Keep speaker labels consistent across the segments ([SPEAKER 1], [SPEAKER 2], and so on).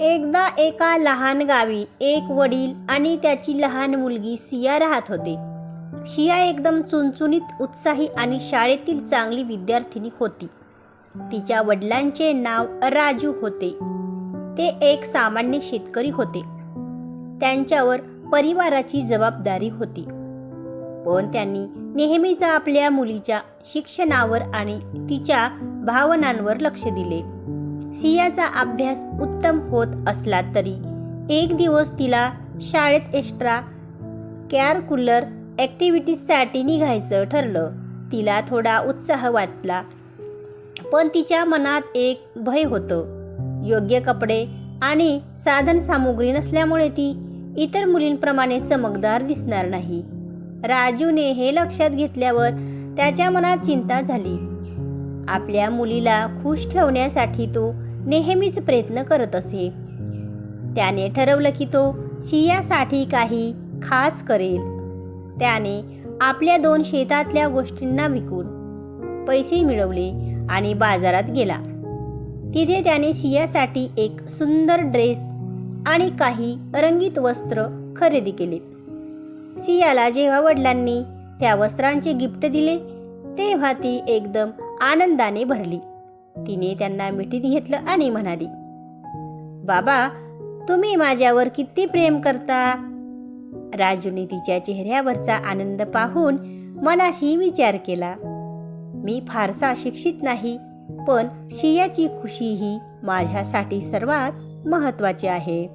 [SPEAKER 1] एकदा एका लहान गावी एक वडील आणि त्याची लहान मुलगी सिया राहत होते. शिया एकदम चुनचुनीत उत्साही आणि शाळेतील चांगली विद्यार्थिनी होती. तिच्या वडिलांचे नाव राजू होते. ते एक सामान्य शेतकरी होते. त्यांच्यावर परिवाराची जबाबदारी होती. पण त्यांनी नेहमीच आपल्या मुलीच्या शिक्षणावर आणि तिच्या भावनांवर लक्ष दिले. सियाचा अभ्यास उत्तम होत असला तरी एक दिवस तिला शाळेत एक्स्ट्रा कॅरकुलर ॲक्टिव्हिटीजसाठी निघायचं ठरलं. तिला थोडा उत्साह वाटला. पण तिच्या मनात एक भय होतं. योग्य कपडे आणि साधन सामुग्री नसल्यामुळे ती इतर मुलींप्रमाणे चमकदार दिसणार नाही. राजूने हे लक्षात घेतल्यावर त्याच्या मनात चिंता झाली. आपल्या मुलीला खुश ठेवण्यासाठी तो नेहमीच प्रयत्न करत असे. त्याने ठरवलं की तो शियासाठी काही खास करेल. त्याने आपल्या दोन शेतातल्या गोष्टींना विकून पैसे मिळवले आणि बाजारात गेला. तिथे त्याने सियासाठी एक सुंदर ड्रेस आणि काही रंगीत वस्त्र खरेदी केले. सियाला जेव्हा वडिलांनी त्या वस्त्रांचे गिफ्ट दिले तेव्हा ती एकदम आनंदाने भरली. तिने त्यांना मिठीत घेतलं आणि म्हणाली बाबा तुम्ही माझ्यावर किती प्रेम करता? राजूने तिच्या चेहऱ्यावरचा आनंद पाहून मनाशी विचार केला मी फारसा शिक्षित नाही पण शियाची खुशी ही माझ्यासाठी सर्वात महत्वाची आहे.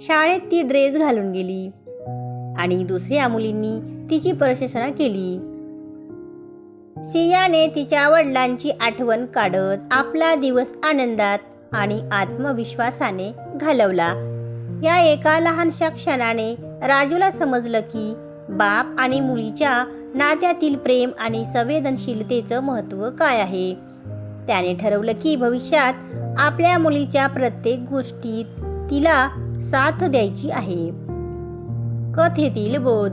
[SPEAKER 1] शाळेत ती ड्रेस घालून गेली आणि दुसऱ्या मुलींनी तिची प्रशंसना केली. सियाने तिच्या वडिलांची आठवण काढत आपला दिवस आनंदात आणि आत्मविश्वासाने घालवला. या एका लहानशा क्षणाने राजूला समजलं की बाप आणि मुलीच्या नात्यातील प्रेम आणि संवेदनशीलतेचं महत्त्व काय आहे? त्याने ठरवलं की भविष्यात आपल्या मुलीच्या प्रत्येक गोष्टीत तिला साथ द्यायची आहे. कथेतील बोध.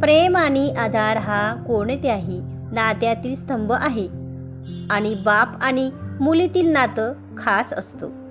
[SPEAKER 1] प्रेम आणि आधार हा कोणत्याही नात्यातील स्तंभ आहे. आणि बाप आणि मुलीतील नातं खास असतं.